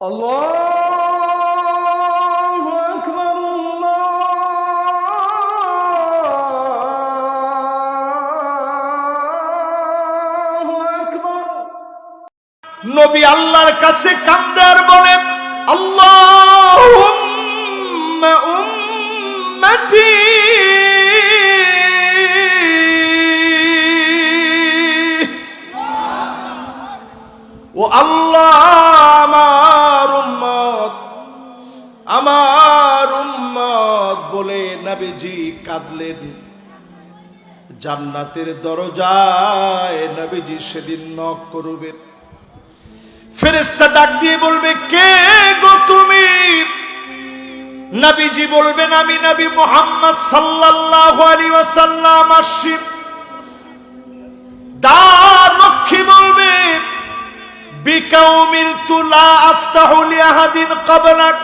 الله أكبر الله أكبر নবী আল্লাহর কাছে কান্দার বলে আল্লাহুম্মা উম্মতি ও আল্লাহ নবীজি কাঁদলেন। জান্নাতের দরজায় নবীজি সেদিন নক করবেন। ফেরেস্তা ডাক দিয়ে বলবে, কে গো তুমি? নবীজি বলবেন, আমি নবী মোহাম্মদ সাল্লাল্লাহু আলাইহি ওয়াসাল্লাম আসছি দ্বার রক্ষী বলবে বিকাউমিল তুলা আফতাহু লিআহাদিন ক্বাবলাক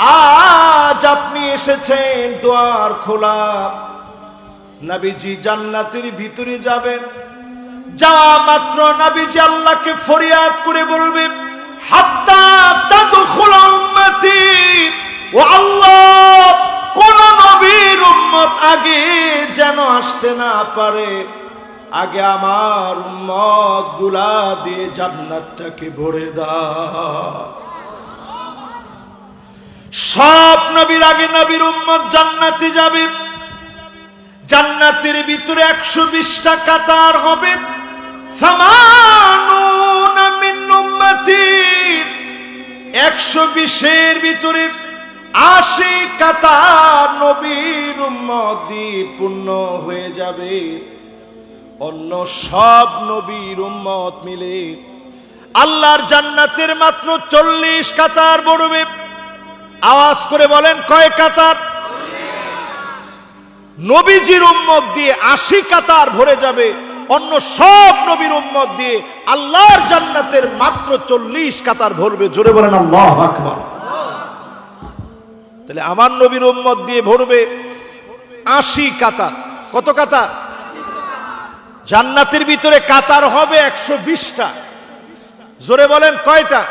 আজ আপনি এসেছেন দ্বার খোলা। নবীজি জান্নাতের ভিতরে যাবেন। যাওয়া মাত্র নবীজি আল্লাহকে ফরিয়াদ করে বলবে আল্লাহ, কোন আগে যেন আসতে না পারে। আগে আমার উম্মতগুলা দিয়ে জান্নাতটাকে ভরে দাও। সব নবীর আগে নবীর উম্মত জান্নাতে যাবে। জান্নাতের ভিতরে একশো বিশটা কাতার হবে। একশো বিশের ভিতরে আশি কাতার নবীর উম্মত পূর্ণ হয়ে যাবে। অন্য সব নবীর উম্মত মিলে আল্লাহর জান্নাতের মাত্র চল্লিশ কাতার বড়বে আওয়াজ করে বলেন, কয় কাতার? নবীজির উম্মত দিয়ে আশি কাতার ভরে যাবে। অন্য সব নবীর উম্মত দিয়ে আল্লাহর জান্নাতের মাত্র চল্লিশ কাতার ভরবে। জোরে বলেন, আল্লাহ আকবার। তাহলে আমার নবীর উম্মত দিয়ে ভরবে আশি কাতার। কত কাতার? জান্নাতের ভিতরে কাতার হবে একশো বিশটা। জোরে বলেন, কয়টা?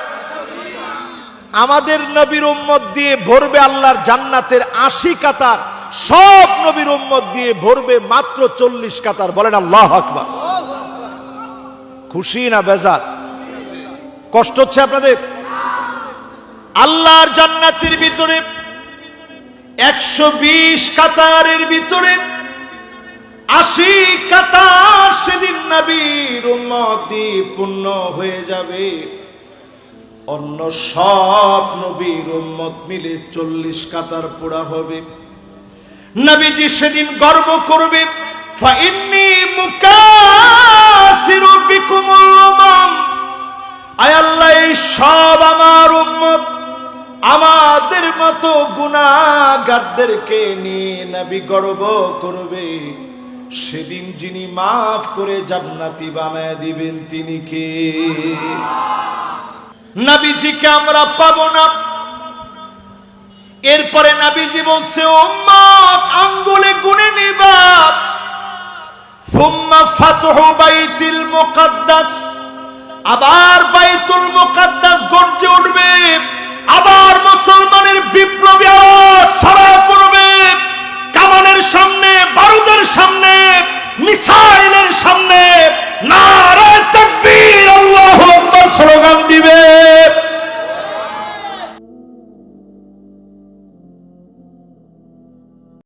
আমাদের নবীর উম্মত দিয়ে ভরবে আল্লাহর জান্নাতের আশি কাতার, সব নবীর উম্মত দিয়ে ভরবে মাত্র চল্লিশ কাতার। বলেন আল্লাহ আকবার। খুশি না বেজার? কষ্ট হচ্ছে আপনাদের? আল্লাহর জান্নাতের ভিতরে একশো বিশ কাতারের ভিতরে আশি কাতার সেদিন নবীর উম্মত দিয়ে পূর্ণ হয়ে যাবে। অন্য সব নবীর উম্মত মিলে চল্লিশ কাতার পোড়া হবে। নবীজি সেদিন গর্ব করবে আল্লাহ, এই সব আমার উম্মত আমাদের মতো গুনাহগারদেরকে নিয়ে নবী গর্ব করবে। সেদিন যিনি মাফ করে জান্নাতি বানায় দিবেন তিনি কে? নবীজিকে আমরা পাবো না। এরপরে নাবিজি বলছে, উম্মত, আঙ্গুলে গুনে নিবা। সুম্মা ফাতহু বাইতুল মুকাদ্দাস। আবার বাইতুল মুকাদ্দাস গর্জে উঠবে। আবার মুসলমানের বিপ্লবী